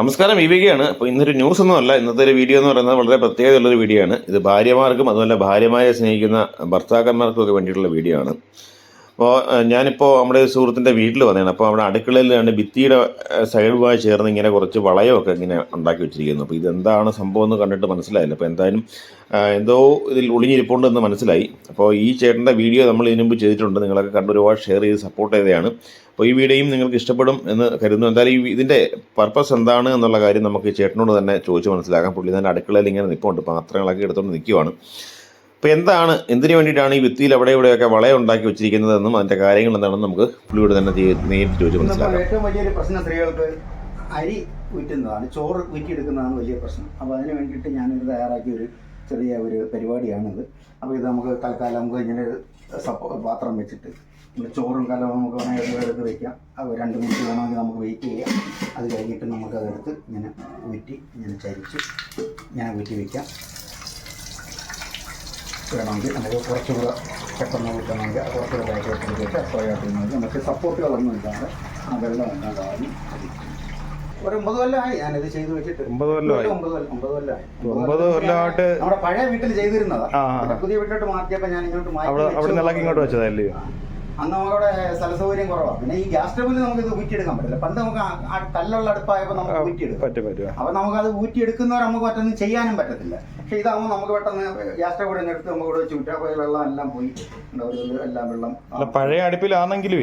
നമസ്കാരം വിവേകയാണ് അപ്പോൾ ഇന്നൊരു ന്യൂസ് ഒന്നുമല്ല ഇന്നത്തെ ഒരു വീഡിയോ എന്ന് പറയുന്നത് വളരെ പ്രത്യേകതയുള്ളൊരു വീഡിയോ ആണ്. ഇത് ഭാര്യമാർക്കും അതുപോലെ ഭാര്യമാരെ സ്നേഹിക്കുന്ന ഭർത്താക്കന്മാർക്കും ഒക്കെ വേണ്ടിയിട്ടുള്ള വീഡിയോ ആണ്. അപ്പോൾ ഞാനിപ്പോൾ നമ്മുടെ സുഹൃത്തിന്റെ വീട്ടിൽ വന്നതാണ്. അപ്പോൾ അവിടെ അടുക്കളയിലാണ് ഭിത്തിയുടെ സൈഡുമായി ചേർന്ന് ഇങ്ങനെ കുറച്ച് വളയമൊക്കെ ഇങ്ങനെ ഉണ്ടാക്കി വെച്ചിരിക്കുന്നു. അപ്പോൾ ഇതെന്താണ് സംഭവം എന്ന് കണ്ടിട്ട് മനസ്സിലായില്ല. അപ്പോൾ എന്തായാലും എന്തോ ഇതിൽ ഒളിഞ്ഞിരിപ്പുണ്ടെന്ന് മനസ്സിലായി. അപ്പോൾ ഈ ചേട്ടന്റെ വീഡിയോ നമ്മൾ ഇതിനു മുമ്പ് ചെയ്തിട്ടുണ്ട്. നിങ്ങളൊക്കെ കണ്ട് ഒരുപാട് ഷെയർ ചെയ്ത് സപ്പോർട്ട് ചെയ്തതാണ്. അപ്പോൾ ഈ വീഡിയോയും നിങ്ങൾക്ക് ഇഷ്ടപ്പെടും എന്ന് കരുതുന്നു. എന്തായാലും ഈ ഇതിന്റെ പർപ്പസ് എന്താണ് എന്നുള്ള കാര്യം നമുക്ക് ചേട്ടനോട് തന്നെ ചോദിച്ച് മനസ്സിലാക്കാം. പുള്ളി തന്നെ അടുക്കളയിൽ ഇങ്ങനെ നിൽപ്പുണ്ട് പാത്രങ്ങളൊക്കെ എടുത്തുകൊണ്ട് നിൽക്കുവാണ് അപ്പോൾ എന്താണ് എന്തിനു വേണ്ടിയിട്ടാണ് ഈ ഭിത്തിയിൽ അവിടെ ഇവിടെയൊക്കെ വളയം ഉണ്ടാക്കി വെച്ചിരിക്കുന്നതെന്നും അതിന്റെ കാര്യങ്ങൾ എന്താണെന്ന് നമുക്ക് പുള്ളിയോട് തന്നെ നേരിട്ട് ചോദിച്ച് മനസ്സിലാക്കാം. ഏറ്റവും വലിയൊരു പ്രശ്നം സ്ത്രീകൾക്ക് അരി വിറ്റുന്നതാണ് ചോറ് വിറ്റിയെടുക്കുന്നതാണ് വലിയ പ്രശ്നം. അപ്പോൾ അതിന് വേണ്ടിയിട്ട് ഞാനൊരു തയ്യാറാക്കിയ ഒരു ചെറിയ ഒരു പരിപാടിയാണിത്. അപ്പോൾ ഇത് നമുക്ക് തൽക്കാലം നമുക്ക് ഇങ്ങനെ പാത്രം വെച്ചിട്ട് ചോറും കലവും നമുക്ക് വേണമെങ്കിൽ എടുത്ത് വയ്ക്കാം അത് രണ്ട് മിനിറ്റ് വേണമെങ്കിൽ നമുക്ക് വെയിറ്റ് ചെയ്യാം. അത് കഴിഞ്ഞിട്ട് നമുക്കതെടുത്ത് ഇങ്ങനെ ഊറ്റി ഇങ്ങനെ ചരിച്ച് ഇങ്ങനെ ഊറ്റി വെക്കാം. വേണമെങ്കിൽ നമുക്ക് കുറച്ചുകൂടെ പെട്ടെന്ന് ഊറ്റണമെങ്കിൽ കുറച്ചുകൂടെ ബാക്കോട്ട് വെച്ചിട്ട് സോയാബീൻ നമുക്ക് സപ്പോർട്ടുകളൊന്നും ഇല്ലാതെ ആ വെള്ളം ഉണ്ടാകാനും ഒരു ഒമ്പത് കൊല്ലമായി ഞാനിത് ചെയ്തു വെച്ചിട്ട്. ഒമ്പത് കൊല്ലമായി. ഒമ്പത് കൊല്ലം ഒമ്പത് കൊല്ലമായി ഒമ്പത് കൊല്ലമായിട്ട് നമ്മുടെ പഴയ വീട്ടിൽ ചെയ്തിരുന്നതാ. ആ, ആ. പുതിയ വീട്ടിലോട്ട് മാറ്റിയപ്പോ ഞാൻ ഇങ്ങോട്ട് മാറ്റി അവിടെ അവിടെ ഇങ്ങോട്ട് വെച്ചതല്ലേ അന്ന് നമുക്കവിടെ സ്ഥല സൗകര്യം കുറവാണ് പിന്നെ ഈ ഗ്യാസ് സ്റ്റവിൽ നമുക്ക് ഇത് ഊറ്റിയെടുക്കാൻ പറ്റില്ല. പണ്ട് നമുക്ക് കല്ലുള്ള അടുപ്പായപ്പോൾ നമുക്ക് ഊറ്റിയെടുക്കും. അപ്പൊ നമുക്ക് അത് ഊറ്റിയെടുക്കുന്നവർ നമുക്ക് മറ്റൊന്നും ചെയ്യാനും പറ്റത്തില്ല. പക്ഷെ ഇതാകുമ്പോൾ നമുക്ക് പെട്ടെന്ന് ഗ്യാസ് സ്റ്റവ് കൂടെ എടുത്ത് നമുക്ക് ഇവിടെ അപ്പോൾ ഈ വെള്ളം എല്ലാം പോയി. എല്ലാം വെള്ളം. അല്ല പഴയ അടുപ്പിലാണെങ്കിലും.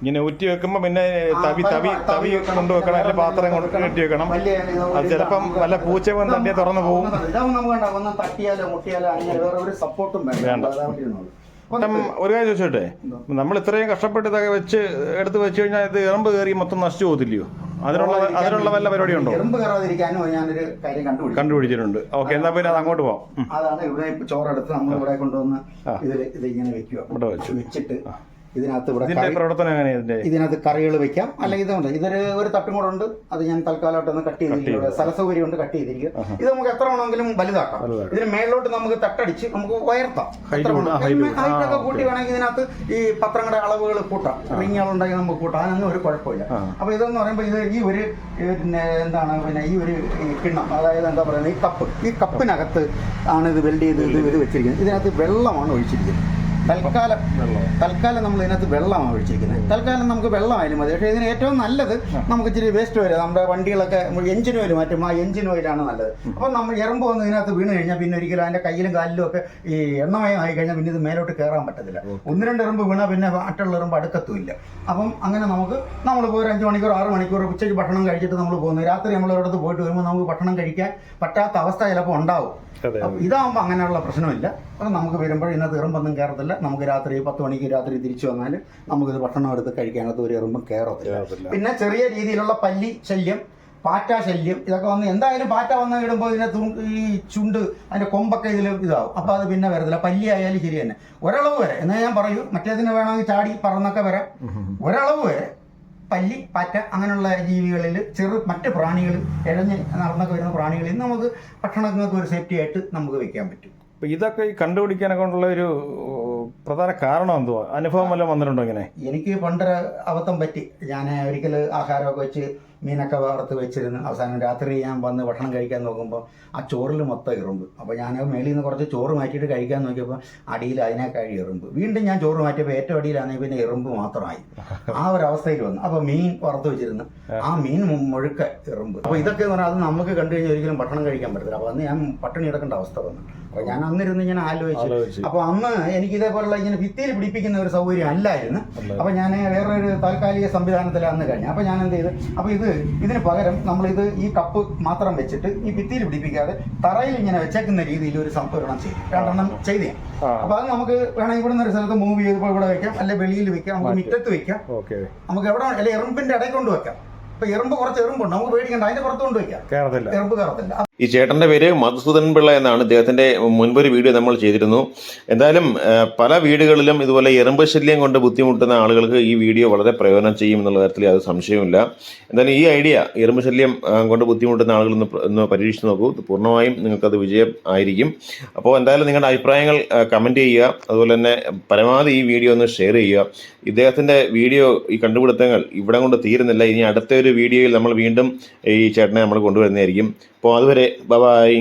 ഇങ്ങനെ ഊറ്റി വെക്കുമ്പോൾ പിന്നെ തവി തവി തവി കൊണ്ട് വെക്കണം, കൊണ്ടുവെക്കണം. അല്ലെങ്കിൽ പാത്രം കൊണ്ട്. കെട്ടി വെക്കണം. അത് ചിലപ്പം വല്ല പൂച്ച വന്ന് തട്ടിയാൽ തുറന്നു പോകും ഇതാവും നമുക്ക് വേണ്ട. ഒന്ന് തട്ടിയാലോ മുട്ടിയാലോ അങ്ങനെ വേറെ ഒരു സപ്പോർട്ടും വേണ്ട. ഒരു കാര്യം ചോദിച്ചോട്ടെ? നമ്മൾ ഇത്രയും കഷ്ടപ്പെട്ട് ഇതൊക്കെ വെച്ച് എടുത്ത് വെച്ച് കഴിഞ്ഞാൽ ഇത് എറമ്പ് കയറി മൊത്തം നശിച്ചു പോകത്തില്ലയോ? അതിനുള്ള അതിനുള്ള വല്ല പരിപാടി ഉണ്ടോ എറുമ്പ് കയറാതിരിക്കാനും ഞാനൊരു കാര്യം കണ്ടുപിടിച്ചു. കണ്ടുപിടിച്ചിട്ടുണ്ട്. ഓക്കെ എന്നാ പിന്നെ അത് അങ്ങോട്ട് പോവാം. അതാണ് ഇവിടെ ചോറെടുത്ത് നമ്മൾ ഇവിടെ കൊണ്ടുവന്ന്. ഇതിൽ ഇത് ഇങ്ങനെ വെക്കുക. വെച്ചിട്ട് ഇതിനകത്ത് ഇവിടെ പ്രവർത്തനം ഇതിനകത്ത് കറികൾ വെക്കാം. അല്ലെങ്കിൽ ഇതുണ്ട്. ഇതൊരു ഒരു തട്ടും കൂടെ ഉണ്ട്. അത് ഞാൻ തൽക്കാലമായിട്ട് ഒന്ന് കട്ട് ചെയ്തിരിക്കുക സ്ഥല സൗകര്യം കൊണ്ട് കട്ട് ചെയ്തിരിക്കുക ഇത് നമുക്ക് എത്ര വേണമെങ്കിലും വലുതാക്കാം. ഇതിന് മേളിലോട്ട് നമുക്ക് തട്ടടിച്ച് നമുക്ക് ഉയർത്താം. ഹൈറ്റൊക്കെ കൂട്ടാം. വേണമെങ്കിൽ ഇതിനകത്ത് ഈ പത്രങ്ങളുടെ അളവുകൾ കൂട്ടാം. റിങ്ങുകളുണ്ടെങ്കിൽ നമുക്ക് കൂട്ടാം. അതിനൊന്നും ഒരു കുഴപ്പമില്ല. അപ്പൊ ഇതെന്ന് പറയുമ്പോൾ ഇത് ഈ ഒരു പിന്നെ എന്താണ് പിന്നെ ഈ ഒരു കിണ്ണം അതായത് എന്താ പറയുന്നത്? ഈ കപ്പ്. ഈ കപ്പിനകത്ത് ആണ് ഇത് വെൽഡ് ചെയ്ത് ഇത് വെച്ചിരിക്കുന്നത്. ഇതിനകത്ത് വെള്ളമാണ് ഒഴിച്ചിരിക്കുന്നത്. തൽക്കാലം തൽക്കാലം നമ്മൾ ഇതിനകത്ത് വെള്ളമാണ് ഒഴിച്ചിരിക്കുന്നത്. തൽക്കാലം നമുക്ക് വെള്ളമായാലും മതി. പക്ഷേ ഇതിന് ഏറ്റവും നല്ലത് നമുക്ക് ഇച്ചിരി വേസ്റ്റ് ഓയിൽ നമ്മുടെ വണ്ടികളൊക്കെ എഞ്ചിൻ ഓയിൽ മാറ്റും. ആ എഞ്ചിൻ ഓയിലാണ് നല്ലത്. അപ്പം നമ്മൾ എറുമ്പ് വന്ന് ഇതിനകത്ത് വീണ് കഴിഞ്ഞാൽ പിന്നെ ഒരിക്കലും അതിന്റെ കയ്യിലും കാലിലും ഒക്കെ ഈ എണ്ണമയം ആയി കഴിഞ്ഞാൽ പിന്നെ ഇത് മേലോട്ട് കയറാൻ പറ്റത്തില്ല. ഒന്ന് രണ്ട് എറുമ്പ് വീണാൽ പിന്നെ മറ്റുള്ള എറുമ്പ് അടുക്കത്തുമില്ല. അപ്പം അങ്ങനെ നമുക്ക് നമ്മളിപ്പോൾ ഒരു അഞ്ച് മണിക്കൂർ ആറ് മണിക്കൂർ ഉച്ചയ്ക്ക് ഭക്ഷണം കഴിച്ചിട്ട് നമ്മൾ പോകുന്നു. രാത്രി നമ്മൾ ഒരിടത്ത് പോയിട്ട് വരുമ്പോൾ നമുക്ക് ഭക്ഷണം കഴിക്കാൻ പറ്റാത്ത അവസ്ഥ ചിലപ്പോൾ ഉണ്ടാവും. ഇതാവുമ്പോൾ ഇതാകുമ്പോൾ അങ്ങനെയുള്ള പ്രശ്നമില്ല. അപ്പം നമുക്ക് വരുമ്പോൾ ഇതിനകത്ത് എറുമ്പൊന്നും കയറത്തില്ല നമുക്ക് രാത്രി പത്ത് മണിക്ക് രാത്രി തിരിച്ചു വന്നാൽ നമുക്കിത് ഭക്ഷണം എടുത്ത് കഴിക്കാനകത്ത് ഒരു എറുമ്പും കയറത്തില്ല. പിന്നെ ചെറിയ രീതിയിലുള്ള പല്ലി ശല്യം പാറ്റ ശല്യം ഇതൊക്കെ വന്ന് എന്തായാലും പാറ്റ വന്ന് ഇടുമ്പോൾ ഇതിനെ ഈ ചുണ്ട് അതിന്റെ കൊമ്പൊക്കെ ഇതിൽ ഇതാവും. അപ്പോൾ അത് പിന്നെ വരത്തില്ല. പല്ലി ആയാലും ശരി തന്നെ. ഒരളവ് വരെ എന്നാൽ ഞാൻ പറയൂ മറ്റേതിന് വേണമെങ്കിൽ ചാടി പറന്നൊക്കെ വരാം. ഒരളവ് വരെ പല്ലി പാറ്റ അങ്ങനെയുള്ള ജീവികളിൽ ചെറു മറ്റ് പ്രാണികൾ ഇഴഞ്ഞ് നടന്നൊക്കെ വരുന്ന പ്രാണികളിൽ നമുക്ക് ഭക്ഷണങ്ങൾക്ക് ഒരു സേഫ്റ്റി ആയിട്ട് നമുക്ക് വെക്കാൻ പറ്റും. ഇതൊക്കെ ഈ കണ്ടുപിടിക്കാനൊക്കെ ഉള്ള ഒരു പ്രധാന കാരണം എന്തുവാ? അനുഭവം വല്ലതും വന്നിട്ടുണ്ടോ ഇങ്ങനെ? എനിക്ക് പണ്ടൊരു അബദ്ധം പറ്റി. ഞാൻ ഒരിക്കൽ ആഹാരമൊക്കെ വെച്ച് മീനൊക്കെ വറുത്ത് വെച്ചിരുന്നു. അവസാനം രാത്രി ഞാൻ വന്ന് ഭക്ഷണം കഴിക്കാൻ നോക്കുമ്പോൾ ആ ചോറിൽ മൊത്തം ഇറുമ്പ് അപ്പോൾ ഞാൻ മേളിൽ നിന്ന് കുറച്ച് ചോറ് മാറ്റിയിട്ട് കഴിക്കാൻ നോക്കിയപ്പോൾ അടിയിൽ അതിനേക്കാൾ ഇറുമ്പ് വീണ്ടും ഞാൻ ചോറ് മാറ്റിയപ്പോൾ ഏറ്റവും അടിയിലാണെങ്കിൽ പിന്നെ ഇറുമ്പ് മാത്രമായി. ആ ഒരു അവസ്ഥയിൽ വന്നു. അപ്പോൾ മീൻ വറുത്ത് വെച്ചിരുന്നു. ആ മീൻ മുഴുക്ക ഇറുമ്പ് അപ്പോൾ ഇതൊക്കെ എന്ന് പറഞ്ഞാൽ അത് നമുക്ക് കണ്ടു കഴിഞ്ഞാൽ ഒരിക്കലും ഭക്ഷണം കഴിക്കാൻ പറ്റത്തില്ല. അപ്പോൾ അന്ന് ഞാൻ പട്ടിണി കിടക്കേണ്ട അവസ്ഥ വന്നു. അപ്പോൾ ഞാൻ അന്നിരുന്ന് ഞാൻ ആലോചിച്ചു. അപ്പൊ അന്ന് എനിക്ക് ഇതേപോലുള്ള ഇങ്ങനെ ഭിത്തിയിൽ പിടിപ്പിക്കുന്ന ഒരു സൗകര്യം അല്ലായിരുന്നു. അപ്പൊ ഞാൻ വേറൊരു താൽക്കാലിക സംവിധാനത്തിൽ അന്ന് കഴിഞ്ഞു. അപ്പൊ ഞാൻ എന്ത് ചെയ്തു? അപ്പൊ ഇത് ഇതിന് പകരം നമ്മൾ ഇത് ഈ കപ്പ് മാത്രം വെച്ചിട്ട് ഈ ഭിത്തിയിൽ പിടിപ്പിക്കാതെ തറയിൽ ഇങ്ങനെ വെച്ചേക്കുന്ന രീതിയിൽ ഒരു സംഭരണം ചെയ്തു. രണ്ടെണ്ണം ചെയ്തു. അപ്പൊ അത് നമുക്ക് വേണമെങ്കിൽ ഇവിടുന്ന് ഒരു സ്ഥലത്ത് മൂവ് ചെയ്തപ്പോൾ ഇവിടെ വെക്കാം. അല്ലെ വെളിയിൽ വെക്കാം. നമുക്ക് മുറ്റത്ത് വെക്കാം. നമുക്ക് എവിടെ അല്ലെ എറുമ്പിന്റെ ഇടയിൽ കൊണ്ട് വെക്കാം. ഇപ്പൊ എറുമ്പ് കുറച്ച് എറുമ്പുണ്ട്. നമുക്ക് പേടിക്കണ്ട. അതിന്റെ പുറത്ത് കേരളത്തില്ല എറുമ്പ് ഈ ചേട്ടന്റെ പേര് മധുസൂദൻ പിള്ള എന്നാണ്. ഇദ്ദേഹത്തിന്റെ മുൻപൊരു വീഡിയോ നമ്മൾ ചെയ്തിരുന്നു. എന്തായാലും പല വീടുകളിലും ഇതുപോലെ എറുമ്പ് ശല്യം കൊണ്ട് ബുദ്ധിമുട്ടുന്ന ആളുകൾക്ക് ഈ വീഡിയോ വളരെ പ്രയോജനം ചെയ്യും എന്നുള്ള കാര്യത്തിൽ അത് സംശയമില്ല എന്തായാലും ഈ ഐഡിയ എറുമ്പ് ശല്യം കൊണ്ട് ബുദ്ധിമുട്ടുന്ന ആളുകൾ ഒന്ന് പ്ര- പരീക്ഷിച്ച് നോക്കൂ. ഇത് പൂർണമായും നിങ്ങൾക്കത് വിജയം ആയിരിക്കും. അപ്പോൾ എന്തായാലും നിങ്ങളുടെ അഭിപ്രായങ്ങൾ കമന്റ് ചെയ്യുക. അതുപോലെ തന്നെ പരമാവധി ഈ വീഡിയോ ഒന്ന് ഷെയർ ചെയ്യുക. ഇദ്ദേഹത്തിന്റെ വീഡിയോ ഈ കണ്ടുപിടുത്തങ്ങൾ ഇവിടെ കൊണ്ട് തീരുന്നില്ല. ഇനി അടുത്ത നല്ലൊരു വീഡിയോയിൽ നമ്മൾ വീണ്ടും ഈ ചേട്ടനെ നമ്മൾ കൊണ്ടുവരുന്നതായിരിക്കും. അപ്പോൾ അതുവരെ ബൈ